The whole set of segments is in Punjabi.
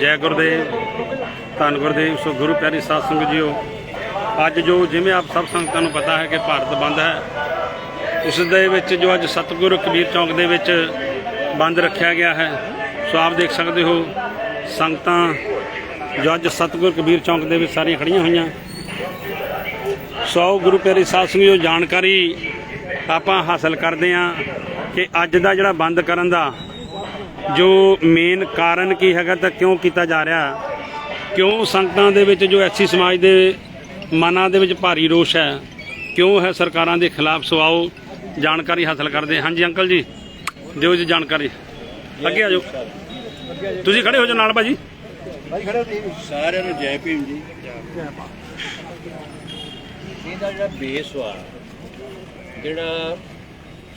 ਜੈ ਗੁਰਦੇਵ, ਧੰਨ ਗੁਰਦੇਵ, ਸੋ ਗੁਰੂ ਪਿਆਰੀ ਸਾਧ ਸੰਗਤ ਜੀਓ, ਅੱਜ ਜੋ ਜਿਵੇਂ ਆਪ ਸਭ ਸੰਗਤਾਂ ਨੂੰ ਪਤਾ ਹੈ ਕਿ ਭਾਰਤ ਬੰਦ ਹੈ, ਉਸ ਦੇ ਵਿੱਚ ਜੋ ਅੱਜ ਸਤਿਗੁਰੂ ਕਬੀਰ ਚੌਂਕ ਦੇ ਵਿੱਚ ਬੰਦ ਰੱਖਿਆ ਗਿਆ ਹੈ, ਸੋ ਆਪ ਦੇਖ ਸਕਦੇ ਹੋ, ਸੰਗਤਾਂ ਜੋ ਅੱਜ ਸਤਿਗੁਰੂ ਕਬੀਰ ਚੌਂਕ ਦੇ ਵਿੱਚ ਸਾਰੀਆਂ ਖੜੀਆਂ ਹੋਈਆਂ। ਸੋ ਗੁਰੂ ਪਿਆਰੀ ਸਾਧ ਸੰਗਤ ਜੋ ਜਾਣਕਾਰੀ ਆਪਾਂ ਹਾਸਲ ਕਰਦੇ ਹਾਂ ਕਿ ਅੱਜ ਦਾ ਜਿਹੜਾ ਬੰਦ ਕਰਨ ਦਾ ਜੋ ਮੇਨ ਕਾਰਨ ਕੀ ਹੈਗਾ ਤਾਂ ਕਿਉਂ ਕੀਤਾ ਜਾ ਰਿਹਾ? ਕਿਉਂ ਸੰਗਤਾਂ ਦੇ ਵਿੱਚ ਜੋ ਐਸੀ ਸਮਾਜ ਦੇ ਮਨਾਂ ਦੇ ਵਿੱਚ ਭਾਰੀ ਰੋਸ਼ ਹੈ? ਕਿਉਂ ਹੈ ਸਰਕਾਰਾਂ ਦੇ ਖਿਲਾਫ ਸਵਾਓ ਜਾਣਕਾਰੀ ਹਾਸਲ ਕਰਦੇ ਹਾਂ। ਹਾਂਜੀ ਅੰਕਲ ਜੀ ਦਿਓ ਜੀ ਜਾਣਕਾਰੀ। ਅੱਗੇ ਆ ਜਾਓ। ਤੁਸੀਂ ਖੜੇ ਹੋ ਜਾਓ ਨਾਲ ਭਾਜੀ। ਸਾਰਿਆਂ ਨੂੰ ਜੈ ਭੀਮ ਜੀ। ਇਹਦਾ ਜਿਹੜਾ ਬੇਸ ਵਾ ਜਿਹੜਾ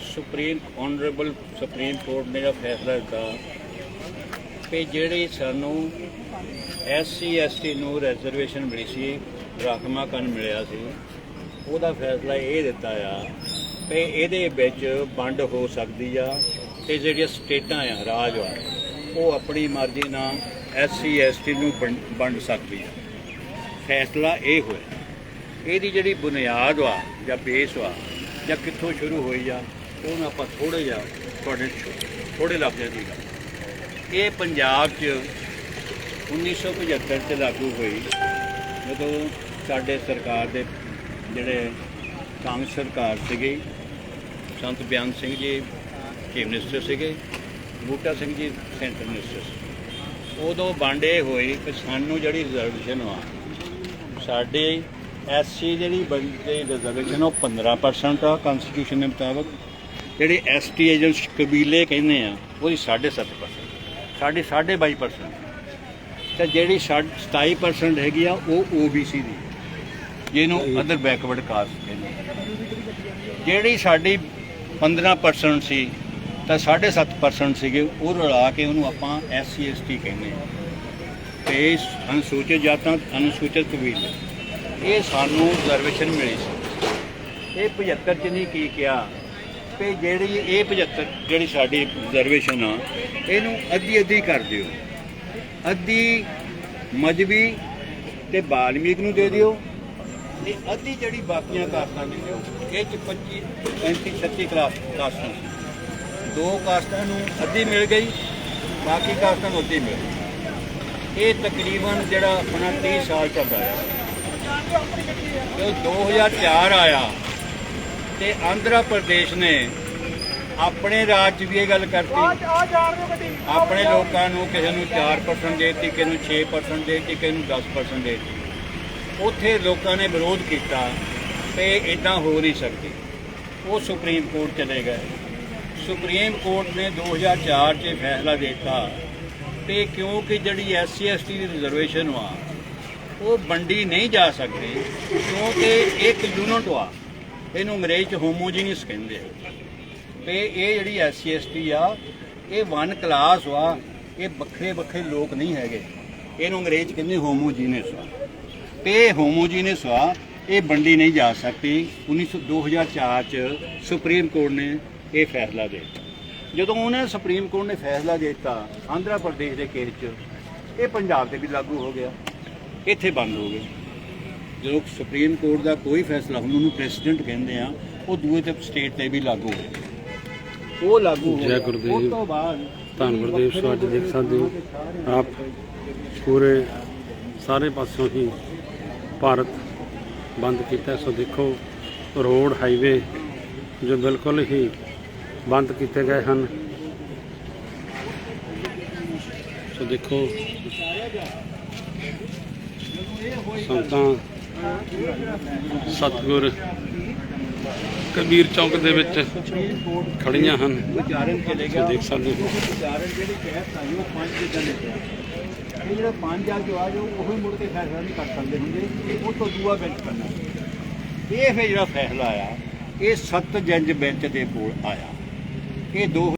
ਸੁਪਰੀਮ ਆਨਰੇਬਲ ਸੁਪਰੀਮ ਕੋਰਟ ਨੇ ਜਿਹੜਾ ਫੈਸਲਾ ਦਿੱਤਾ ਕਿ ਜਿਹੜੀ ਸਾਨੂੰ ਐਸਸੀ, ਐਸਟੀ ਨੂੰ ਰਿਜ਼ਰਵੇਸ਼ਨ ਮਿਲੀ ਸੀ ਰਾਖਵਾਂਕਰਨ ਮਿਲਿਆ ਸੀ, ਉਹਦਾ ਫੈਸਲਾ ਇਹ ਦਿੱਤਾ ਆ ਕਿ ਇਹਦੇ ਵਿੱਚ ਵੰਡ ਹੋ ਸਕਦੀ ਆ ਤੇ ਜਿਹੜੀਆਂ ਸਟੇਟਾਂ ਆ, ਰਾਜ ਆ, ਉਹ ਆਪਣੀ ਮਰਜ਼ੀ ਨਾਲ ਐਸਸੀ, ਐਸਟੀ ਨੂੰ ਵੰਡ- ਵੰਡ ਸਕਦੀ ਆ। ਫੈਸਲਾ ਇਹ ਹੋਇਆ। ਇਹਦੀ ਜਿਹੜੀ ਬੁਨਿਆਦ ਵਾ ਜਾਂ ਬੇਸ ਵਾ ਜਾਂ ਕਿੱਥੋਂ ਸ਼ੁਰੂ ਹੋਈ ਆ ਉਹਨੂੰ ਆਪਾਂ ਥੋੜੇ ਜਿਹਾ ਤੁਹਾਡੇ ਥੋੜੇ ਲਫ਼ਜ਼ਾਂ ਦੀ ਗੱਲ। ਇਹ ਪੰਜਾਬ 'ਚ 1975 ਚ ਲਾਗੂ ਹੋਈ, ਜਦੋਂ ਸਾਡੇ ਸਰਕਾਰ ਦੇ ਜਿਹੜੇ ਕਾਂਗਰਸ ਸਰਕਾਰ ਸੀਗੀ, ਸੰਤ ਬਿਆਨ ਸਿੰਘ ਜੀ, ਚੀਫ ਮਿਨਿਸਟਰ ਸੀਗੇ, ਬੂਟਾ ਸਿੰਘ ਜੀ, ਸੈਂਟਰ ਮਿਨਿਸਟਰ ਸੀ। ਉਦੋਂ ਵੰਡੇ ਹੋਏ ਕਿ ਸਾਨੂੰ ਜਿਹੜੀ ਰਿਜ਼ਰਵੇਸ਼ਨ ਆ, ਸਾਡੇ ਐਸਸੀ ਜਿਹੜੀ ਬੰਦੇ ਰਿਜ਼ਰਵੇਸ਼ਨ ਉਹ 15% ਆ ਕਨਸਟੀਟਿਊਸ਼ਨ ਦੇ ਮੁਤਾਬਕ। ਜਿਹੜੇ ਐਸਟੀ ਏਜੰਟ ਕਬੀਲੇ ਕਹਿੰਦੇ ਆ ਉਹਦੀ 7.5% ਸਾਡੀ 22.5% ਤੇ ਜਿਹੜੀ ਸਾਡ- 27% ਹੈਗੀ ਆ ਉਹ OBC ਦੀ। ਜਿਹਨੂੰ ਅਦਰ ਬੈਕਵਰਡ ਕਾਸਟ ਕਹਿੰਦੇ। ਜਿਹੜੀ ਸਾਡੀ 15% ਸੀ ਤਾਂ 7.5% ਸੀਗੇ ਉਹ ਰਲਾ ਕੇ ਉਹਨੂੰ ਆਪਾਂ ਐਸਸੀ ਐਸਟੀ ਕਹਿੰਦੇ ਆ। ਤੇ ਅਨੁਸੂਚਿਤ ਜਾਤਾਂ ਅਨੁਸੂਚਿਤ ਕਬੀਲੇ ਇਹ ਸਾਨੂੰ ਰਿਜ਼ਰਵੇਸ਼ਨ ਮਿਲੀ ਸੀ। ਇਹ 75 ਚ ਨਹੀਂ ਕੀ ਕਿਹਾ ਕਿ ਜਿਹੜੀ ਇਹ 75 ਜਿਹੜੀ ਸਾਡੀ ਰਿਜ਼ਰਵੇਸ਼ਨ ਆ, ਇਹਨੂੰ ਅੱਧੀ ਅੱਧੀ ਕਰ ਦਿਓ। ਅੱਧੀ ਮਜਬੀ ਤੇ ਬਾਲਮੀਕ ਨੂੰ ਦੇ ਦਿਓ ਤੇ ਅੱਧੀ ਜਿਹੜੀ ਬਾਕੀਆਂ ਕਾਸਤਾਂ ਨੇ ਇਹ ਚ 25 35 36 ਕਲਾਸ ਕਾਸਟਾਂ ਸੀ ਦੋ ਕਾਸਟਾਂ ਨੂੰ ਅੱਧੀ ਮਿਲ ਗਈ, ਬਾਕੀ ਕਾਸਟਾਂ ਨੂੰ ਅੱਧੀ ਮਿਲ ਗਈ। ਇਹ ਤਕਰੀਬਨ ਜਿਹੜਾ ਆਪਣਾ 30 ਸਾਲ ਚੱਲਦਾ ਹੈ ਜਦੋਂ 2004 ਆਇਆ। ਤੇ ਆਂਧਰਾ ਪ੍ਰਦੇਸ਼ ਨੇ ਆਪਣੇ ਰਾਜ 'ਚ ਵੀ ਇਹ ਗੱਲ ਕਰਤੀ। ਆਪਣੇ ਲੋਕਾਂ ਨੂੰ ਕਿਸੇ ਨੂੰ 4% ਦੇਤੀ ਕਿਸੇ ਨੂੰ 6% ਦੇਤੀ ਕਿਸੇ ਨੂੰ 10% ਦੇਤੀ। ਉੱਥੇ ਲੋਕਾਂ ਨੇ ਵਿਰੋਧ ਕੀਤਾ ਤੇ ਇਦਾਂ ਹੋ ਨਹੀਂ ਸਕਦੀ। ਉਹ ਸੁਪਰੀਮ ਕੋਰਟ ਚਲੇ ਗਏ। ਸੁਪਰੀਮ ਕੋਰਟ ਨੇ 2004 'ਚ ਫੈਸਲਾ ਦਿੱਤਾ ਤੇ ਕਿਉਂਕਿ ਜਿਹੜੀ ਐਸਸੀ ਐਸਟੀ ਦੀ ਰਿਜ਼ਰਵੇਸ਼ਨ ਵਾ ਉਹ ਵੰਡੀ ਨਹੀਂ ਜਾ ਸਕਦੀ ਕਿਉਂਕਿ ਇੱਕ ਯੂਨਿਟ ਵਾ। ਇਹਨੂੰ ਅੰਗਰੇਜ਼ ਚ ਹੋਮੋਜੀਨੀਅਸ ਕਹਿੰਦੇ ਆ। ਤੇ ਇਹ ਜਿਹੜੀ ਐਸਸੀ ਐਸਟੀ ਆ, ਇਹ ਵਨ ਕਲਾਸ ਵਾ, ਇਹ ਵੱਖਰੇ ਵੱਖਰੇ ਲੋਕ ਨਹੀਂ ਹੈਗੇ। ਇਹਨੂੰ ਅੰਗਰੇਜ਼ 'ਚ ਕਹਿੰਦੇ ਹੋਮੋਜੀਨੀਅਸ ਵਾ ਤੇ ਹੋਮੋਜੀਨੀਅਸ ਵਾ ਇਹ ਵੰਡੀ ਨਹੀਂ ਜਾ ਸਕਦੀ। 1900 2004 ਚ ਸੁਪਰੀਮ ਕੋਰਟ ਨੇ ਇਹ ਫੈਸਲਾ ਦੇ ਦਿੱਤਾ। ਜਦੋਂ ਉਹਨੇ ਸੁਪਰੀਮ ਕੋਰਟ ਨੇ ਫੈਸਲਾ ਦੇ ਦਿੱਤਾ, ਆਂਧਰਾ ਪ੍ਰਦੇਸ਼ ਦੇ ਕੇਸ 'ਚ, ਇਹ ਪੰਜਾਬ ਤੇ ਵੀ ਲਾਗੂ ਹੋ ਗਿਆ। ਇੱਥੇ ਬੰਦ ਹੋ ਗਏ। ਜਦੋਂ ਸੁਪਰੀਮ ਕੋਰਟ ਦਾ ਕੋਈ ਫੈਸਲਾ ਹੁੰਦਾ ਉਹਨੂੰ ਪ੍ਰੈਸੀਡੈਂਟ ਕਹਿੰਦੇ ਆ ਉਹ ਦੂਏ ਤੇ ਸਟੇਟ ਤੇ ਵੀ ਲਾਗੂ ਹੋ ਗਿਆ ਉਹ ਲਾਗੂ ਹੋ ਜੈ ਗੁਰਦੇਵ। ਤੋਂ ਬਾਅਦ ਧੰਨ ਗੁਰਦੇਵ ਸੋ ਅੱਜ ਦੇਖ ਸਕਦੇ ਹੋ ਆਪ ਪੂਰੇ ਸਾਰੇ ਪਾਸੋਂ ਹੀ ਭਾਰਤ ਬੰਦ ਕੀਤਾ। ਸੋ ਦੇਖੋ ਰੋਡ ਹਾਈਵੇ ਜੋ ਬਿਲਕੁਲ ਹੀ ਬੰਦ ਕੀਤੇ ਗਏ ਹਨ ਸੋ ਦੇਖੋ ਸੰਤਾਂ ਸਤਗੁਰ ਕਬੀਰ ਚੌਂਕ ਦੇ ਵਿੱਚ ਖੜੀਆਂ ਹਨ। ਦੇਖ ਸਕਦੇ ਹੋ। ਇਹ ਜਿਹੜਾ ਪੰਜ ਆ ਜੋ ਆ ਜੋ ਉਹ ਮੁੜ ਕੇ ਫੈਸਲਾ ਨਹੀਂ ਕਰ ਸਕਦੇ ਹੁੰਦੇ। ਉਹ ਤੋਂ ਦੂਆ ਬੈਂਚ ਕਰਨਾ। ਇਹ ਫਿਰ ਜਿਹੜਾ ਫੈਸਲਾ ਆਇਆ, ਇਹ ਸੱਤ ਜੱਜ ਬੈਂਚ ਦੇ ਕੋਲ ਆਇਆ। ਇਹ ਦੋ